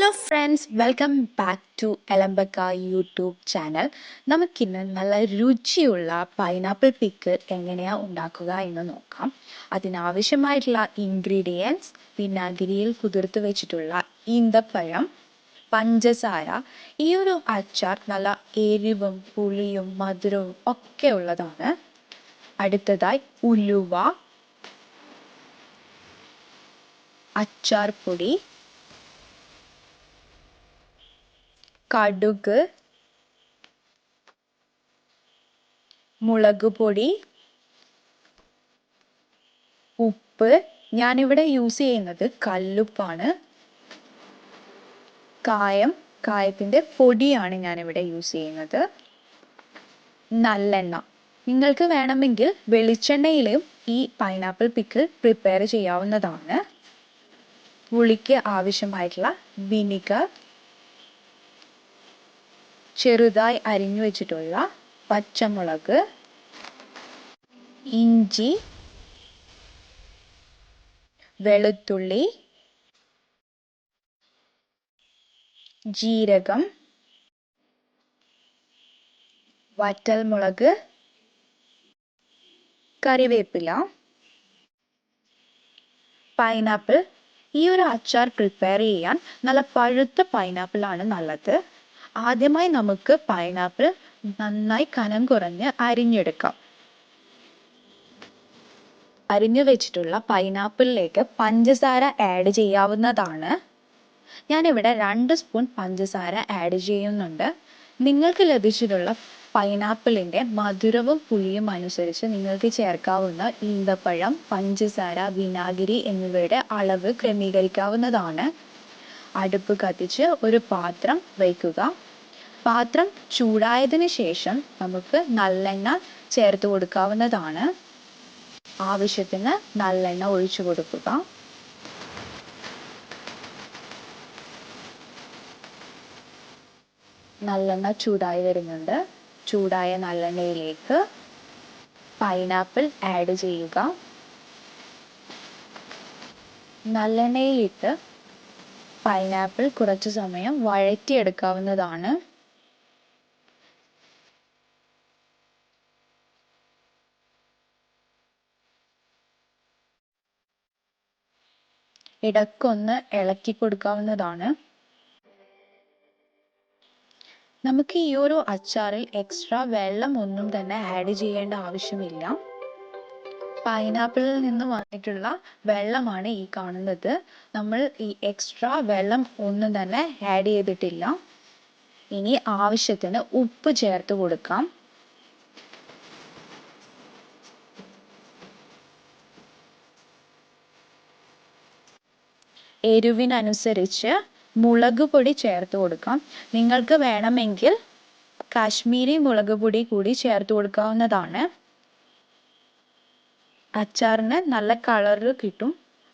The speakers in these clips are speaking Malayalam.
Hello friends welcome back to എലമ്പക്ക YouTube channel നമുക്കിന്ന് നല്ല രുചിയുള്ള പൈനാപ്പിൾ പിക്ക് എങ്ങനെയാണ് ഉണ്ടാക്കുക എന്ന് നോക്കാം. അതിനാവശ്യമായിട്ടുള്ള ഇൻഗ്രീഡിയൻസ് വിനാഗിരിയിൽ കുതിർത്ത് വെച്ചിട്ടുള്ള ഈന്തപ്പഴം പഞ്ചസാര ഈ ഒരു അച്ചാർ നല്ല എരിവും പുളിയും മധുരവും ഒക്കെ ഉള്ളതാണ്. അടുത്തതായി ഉലുവ അച്ചാർ പൊടി കടുക് മുളകുപൊടി ഉപ്പ്. ഞാനിവിടെ യൂസ് ചെയ്യുന്നത് കല്ലുപ്പാണ്. കായം കായത്തിന്റെ പൊടിയാണ് ഞാനിവിടെ യൂസ് ചെയ്യുന്നത്. നല്ലെണ്ണ. നിങ്ങൾക്ക് വേണമെങ്കിൽ വെളിച്ചെണ്ണയിലും ഈ പൈനാപ്പിൾ പിക്കിൾ പ്രിപ്പയർ ചെയ്യാവുന്നതാണ്. പുളിക്ക് ആവശ്യമായിട്ടുള്ള വിനിഗർ ചെറുതായി അരിഞ്ഞു വെച്ചിട്ടുള്ള പച്ചമുളക് ഇഞ്ചി വെളുത്തുള്ളി ജീരകം വറ്റൽമുളക് കറിവേപ്പില പൈനാപ്പിൾ. ഈ ഒരു അച്ചാർ പ്രിപ്പയർ ചെയ്യാൻ നല്ല പഴുത്ത പൈനാപ്പിൾ ആണ് നല്ലത്. ആദ്യമായി നമുക്ക് പൈനാപ്പിൾ നന്നായി കനം കുറഞ്ഞ് അരിഞ്ഞെടുക്കാം. അരിഞ്ഞു വെച്ചിട്ടുള്ള പൈനാപ്പിളിലേക്ക് പഞ്ചസാര ആഡ് ചെയ്യാവുന്നതാണ്. ഞാനിവിടെ രണ്ട് സ്പൂൺ പഞ്ചസാര ആഡ് ചെയ്യുന്നുണ്ട്. നിങ്ങൾക്ക് ലഭിച്ചിട്ടുള്ള പൈനാപ്പിളിന്റെ മധുരവും പുളിയും അനുസരിച്ച് നിങ്ങൾക്ക് ചേർക്കാവുന്ന ഈന്തപ്പഴം പഞ്ചസാര വിനാഗിരി എന്നിവയുടെ അളവ് ക്രമീകരിക്കാവുന്നതാണ്. അടുപ്പ് കത്തിച്ച് ഒരു പാത്രം വയ്ക്കുക പാത്രം ചൂടായതിനു ശേഷം നമുക്ക് നല്ലെണ്ണ ചേർത്ത് കൊടുക്കാവുന്നതാണ്. ആവശ്യത്തിന് നല്ലെണ്ണ ഒഴിച്ചു കൊടുക്കുക. നല്ലെണ്ണ ചൂടായി വരുന്നുണ്ട്. ചൂടായ നല്ലെണ്ണയിലേക്ക് പൈനാപ്പിൾ ആഡ് ചെയ്യുക. നല്ലെണ്ണയിലിട്ട് പൈനാപ്പിൾ കുറച്ച് സമയം വഴറ്റിയെടുക്കാവുന്നതാണ്. ഇടക്കൊന്ന് ഇളക്കി കൊടുക്കാവുന്നതാണ്. നമുക്ക് ഈ ഒരു അച്ചാറിൽ എക്സ്ട്രാ വെള്ളം ഒന്നും തന്നെ ആഡ് ചെയ്യേണ്ട ആവശ്യമില്ല. പൈനാപ്പിളിൽ നിന്ന് വന്നിട്ടുള്ള വെള്ളമാണ് ഈ കാണുന്നത്. നമ്മൾ ഈ എക്സ്ട്രാ വെള്ളം ഒന്നും തന്നെ ആഡ് ചെയ്തിട്ടില്ല. ഇനി ആവശ്യത്തിന് ഉപ്പ് ചേർത്ത് കൊടുക്കാം. എരിവിനനുസരിച്ച് മുളക് പൊടി ചേർത്ത് കൊടുക്കാം. നിങ്ങൾക്ക് വേണമെങ്കിൽ കാശ്മീരി മുളക് പൊടി കൂടി ചേർത്ത് കൊടുക്കാവുന്നതാണ്. അച്ചാറിന് നല്ല കളർ കിട്ടും.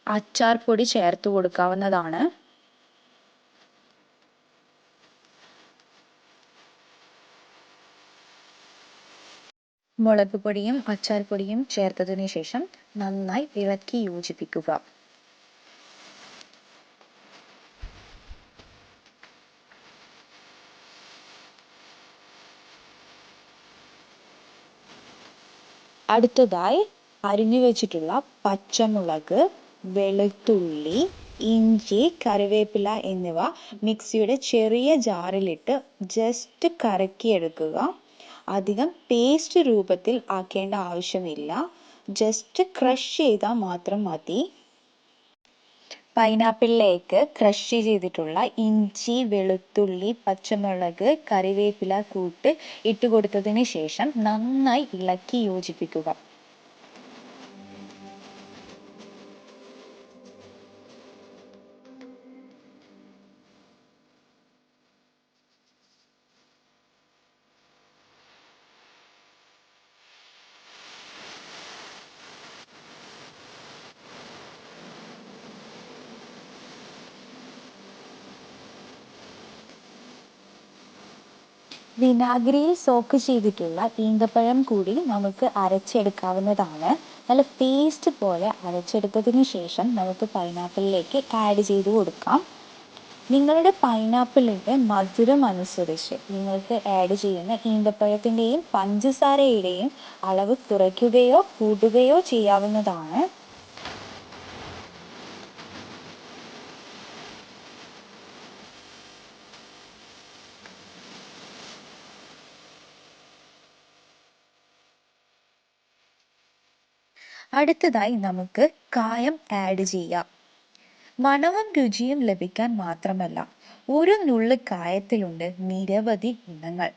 അച്ചാർ പൊടി ചേർത്ത് കൊടുക്കാവുന്നതാണ്. മുളക് പൊടിയും അച്ചാർ പൊടിയും ചേർത്തതിന് ശേഷം നന്നായി ഇളക്കി യോജിപ്പിക്കുക. അടുത്തതായി അരിഞ്ഞു വെച്ചിട്ടുള്ള പച്ചമുളക് വെളുത്തുള്ളി ഇഞ്ചി കറിവേപ്പില എന്നിവ മിക്സിയുടെ ചെറിയ ജാറിലിട്ട് ജസ്റ്റ് കറക്കിയെടുക്കുക. അധികം പേസ്റ്റ് രൂപത്തിൽ ആക്കേണ്ട ആവശ്യമില്ല. ജസ്റ്റ് ക്രഷ് ചെയ്താൽ മാത്രം മതി. പൈനാപ്പിളിലേക്ക് ക്രഷ് ചെയ്തിട്ടുള്ള ഇഞ്ചി വെളുത്തുള്ളി പച്ചമുളക് കറിവേപ്പില കൂട്ട് ഇട്ട് കൊടുത്തതിന് ശേഷം നന്നായി ഇളക്കി യോജിപ്പിക്കുക. വിനാഗിരിയിൽ സോക്ക് ചെയ്തിട്ടുള്ള ഈന്തപ്പഴം കൂടി നമുക്ക് അരച്ചെടുക്കാവുന്നതാണ്. നല്ല പേസ്റ്റ് പോലെ അരച്ചെടുത്തതിന് ശേഷം നമുക്ക് പൈനാപ്പിളിലേക്ക് ആഡ് ചെയ്ത് കൊടുക്കാം. നിങ്ങളുടെ പൈനാപ്പിളിന്റെ മധുരം അനുസരിച്ച് നിങ്ങൾക്ക് ആഡ് ചെയ്യുന്ന ഈന്തപ്പഴത്തിന്റെയും പഞ്ചസാരയുടെയും അളവ് കുറയ്ക്കുകയോ കൂട്ടുകയോ ചെയ്യാവുന്നതാണ്. അടുത്തതായി നമുക്ക് കായം ആഡ് ചെയ്യാം. മണവും രുചിയും ലഭിക്കാൻ മാത്രമല്ല ഒരു നുള്ളു കായത്തിലുണ്ട് നിരവധി ഗുണങ്ങൾ.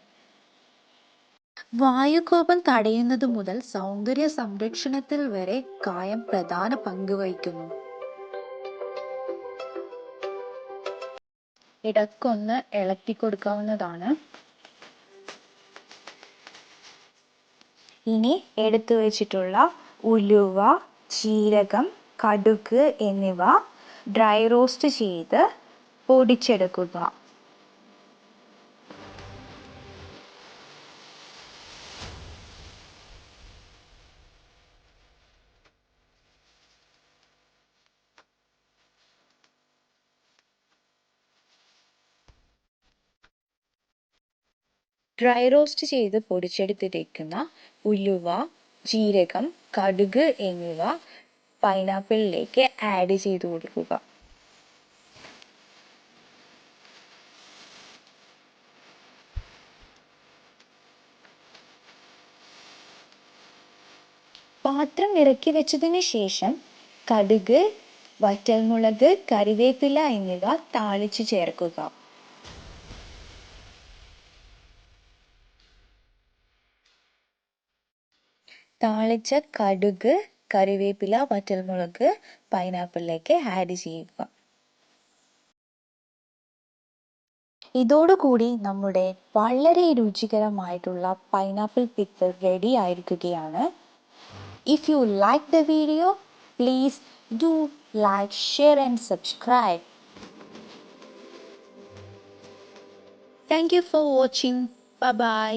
വായുകോപം തടയുന്നത് മുതൽ സൗന്ദര്യ സംരക്ഷണത്തിൽ വരെ കായം പ്രധാന പങ്ക് വഹിക്കുന്നു. ഇടക്കൊന്ന് ഇളക്കി കൊടുക്കാവുന്നതാണ്. ഇനി എടുത്തു വെച്ചിട്ടുള്ള ഉലുവ ജീരകം കടുക് എന്നിവ ഡ്രൈ റോസ്റ്റ് ചെയ്ത് പൊടിച്ചെടുക്കുക. ഡ്രൈ റോസ്റ്റ് ചെയ്ത് പൊടിച്ചെടുത്തിരിക്കുന്ന ഉലുവ ജീരകം കടുക് എന്നിവ പൈനാപ്പിളിലേക്ക് ആഡ് ചെയ്ത് കൊടുക്കുക. പാത്രം ഇറക്കി വെച്ചതിന് ശേഷം കടുക് വറ്റൽമുളക് കറിവേപ്പില എന്നിവ താളിച്ചു ചേർക്കുക. താളിച്ച കടുക് കറിവേപ്പില വറ്റൽമുളക് പൈനാപ്പിളിലേക്ക് ആഡ് ചെയ്യുക. ഇതോടുകൂടി നമ്മുടെ വളരെ രുചികരമായിട്ടുള്ള പൈനാപ്പിൾ പിക്കിൾ റെഡി ആയിരിക്കുകയാണ്. If you like the video please do like share and subscribe thank you for watching bye bye